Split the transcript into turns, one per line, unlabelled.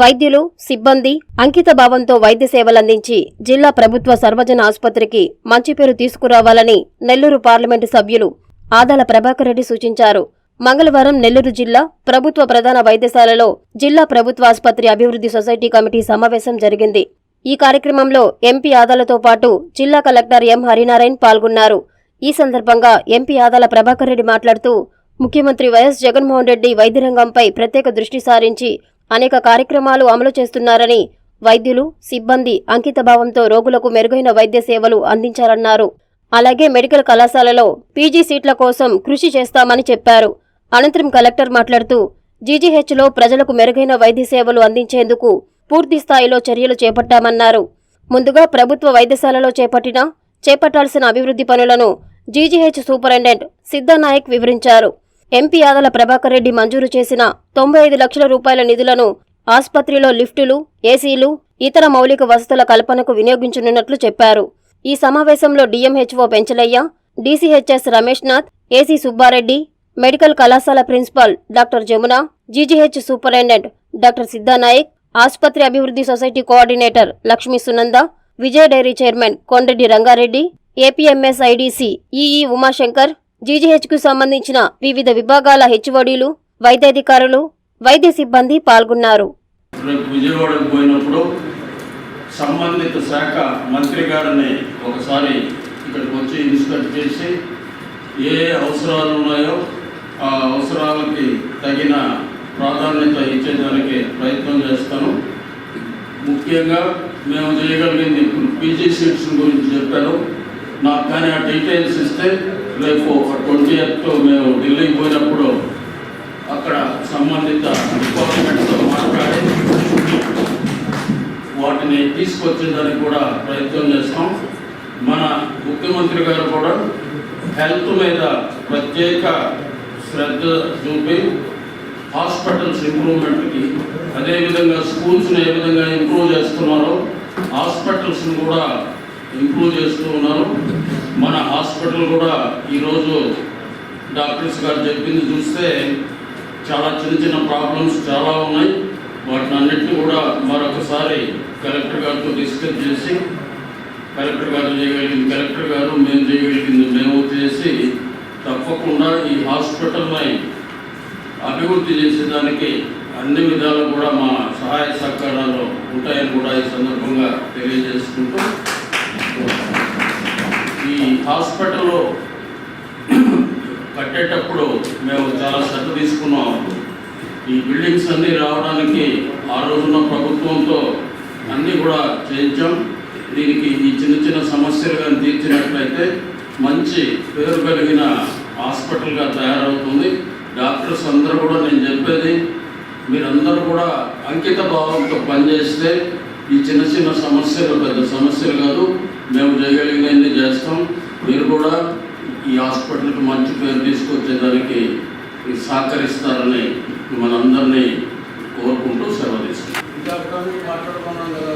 వైద్యులు సిబ్బంది అంకిత భావంతో వైద్య సేవలందించి జిల్లా ప్రభుత్వ సర్వజన ఆసుపత్రికి మంచి పేరు తీసుకురావాలని నెల్లూరు పార్లమెంటు సభ్యులు ఆదాల ప్రభాకర్ రెడ్డి సూచించారు. మంగళవారం నెల్లూరు జిల్లా ప్రభుత్వ ప్రధాన వైద్యశాలలో జిల్లా ప్రభుత్వ ఆసుపత్రి అభివృద్ధి సొసైటీ కమిటీ సమావేశం జరిగింది. ఈ కార్యక్రమంలో ఎంపీ ఆదాలతో పాటు జిల్లా కలెక్టర్ ఎం హరినారాయణ్ పాల్గొన్నారు. ఈ సందర్భంగా ఎంపీ ఆదాల ప్రభాకర్ రెడ్డి మాట్లాడుతూ ముఖ్యమంత్రి వైఎస్ జగన్మోహన్ రెడ్డి వైద్య రంగంపై ప్రత్యేక దృష్టి సారించి అనేక కార్యక్రమాలు అమలు చేస్తున్నారని వైద్యులు సిబ్బంది అంకితభావంతో రోగులకు మెరుగైన వైద్య సేవలు అందించారన్నారు అలాగే మెడికల్ కళాశాలలో పీజీ సీట్ల కోసం కృషి చేస్తామని చెప్పారు. అనంతరం కలెక్టర్ మాట్లాడుతూ జీజీహెచ్లో ప్రజలకు మెరుగైన వైద్య సేవలు అందించేందుకు పూర్తి స్థాయిలో చర్యలు చేపట్టామన్నారు. ముందుగా ప్రభుత్వ వైద్యశాలలో చేపట్టిన చేపట్టాల్సిన అభివృద్ధి పనులను జీజీహెచ్ సూపరింటెండెంట్ సిద్ధనాయక్ వివరించారు. ఎంపీ ఆదల ప్రభాకర్ రెడ్డి మంజూరు చేసిన తొంభై ఐదు లక్షల రూపాయల నిధులను ఆసుపత్రిలో లిఫ్టులు ఏసీలు ఇతర మౌలిక వసతుల కల్పనకు వినియోగించనున్నట్లు చెప్పారు. ఈ సమావేశంలో DMHO Penchalaiah DCHS Ramesh Nath AC Subbareddy medical కళాశాల principal doctor Jamuna GGH superintendent doctor Siddhanayak ఆసుపత్రి అభివృద్ధి society coordinator Lakshmi Sunanda Vijaya dairy chairman Kondreddy Rangareddy APMS IDC EE Umashankar జీజీహెచ్కు సంబంధించిన వివిధ విభాగాల హెచ్ఓడీలు వైద్యాధికారులు వైద్య సిబ్బంది పాల్గొన్నారు.
విజయవాడకు పోయినప్పుడు సంబంధిత శాఖ మంత్రి గారిని ఒకసారి ఇక్కడికి వచ్చి ఇన్స్పెక్ట్ చేసి ఏ ఏ అవసరాలు ఉన్నాయో ఆ అవసరాలకి తగిన ప్రాధాన్యత ఇచ్చేదానికి ప్రయత్నం చేస్తాను. ముఖ్యంగా మేము చేయగలిగింది ఇప్పుడు పీజీ సీట్స్ గురించి చెప్పాను. నాకు కానీ ఆ డీటెయిల్స్ ఇస్తే రేపు ట్వంటీ ఎయిత్ మేము ఢిల్లీకి పోయినప్పుడు అక్కడ సంబంధిత డిపార్ట్మెంట్తో మాట్లాడి వాటిని తీసుకొచ్చేదానికి కూడా ప్రయత్నం చేస్తాం. మన ముఖ్యమంత్రి గారు కూడా హెల్త్ మీద ప్రత్యేక శ్రద్ధ చూపి హాస్పిటల్స్ ఇంప్రూవ్మెంట్కి అదేవిధంగా స్కూల్స్ని ఏ విధంగా ఇంప్రూవ్ చేస్తున్నారో హాస్పిటల్స్ని కూడా ఇంప్రూవ్ చేస్తూ ఉన్నారు. మన హాస్పిటల్ కూడా ఈరోజు డాక్టర్స్ గారు చెప్పింది చూస్తే చాలా చిన్న చిన్న ప్రాబ్లమ్స్ చాలా ఉన్నాయి. వాటిని అన్నింటినీ కూడా మరొకసారి కలెక్టర్ గారితో డిస్కస్ చేసి కలెక్టర్ గారు చేయగలిగింది కలెక్టర్ గారు మేము చేయగలిగింది మేము చేసి తప్పకుండా ఈ హాస్పిటల్ని అభివృద్ధి చేసేదానికి అన్ని విధాలు కూడా మా సహాయ సహకారాలు ఉంటాయని కూడా ఈ సందర్భంగా తెలియజేసుకుంటూ ఈ హాస్పిటల్లో కట్టేటప్పుడు మేము చాలా శ్రద్ధ తీసుకున్నాం. ఈ బిల్డింగ్స్ అన్నీ రావడానికి ఆ రోజున ప్రభుత్వంతో అన్నీ కూడా చేయించాం. దీనికి ఈ చిన్న చిన్న సమస్యలు కానీ తీర్చినట్లయితే మంచి పేరు కలిగిన హాస్పిటల్గా తయారవుతుంది. డాక్టర్స్ అందరూ కూడా నేను చెప్పేది మీరందరూ కూడా అంకిత భావంతో పనిచేస్తే ఈ చిన్న చిన్న సమస్యలు పెద్ద సమస్యలు కాదు మేము చేయగలిగినన్ని చేస్తాం. మీరు కూడా ఈ హాస్పిటల్కి మంచి పేరు తీసుకొచ్చేదానికి సహకరిస్తారని మనందరినీ కోరుకుంటూ సెలవు తీసుకుంటాం మాట్లాడుకున్నాం కదా.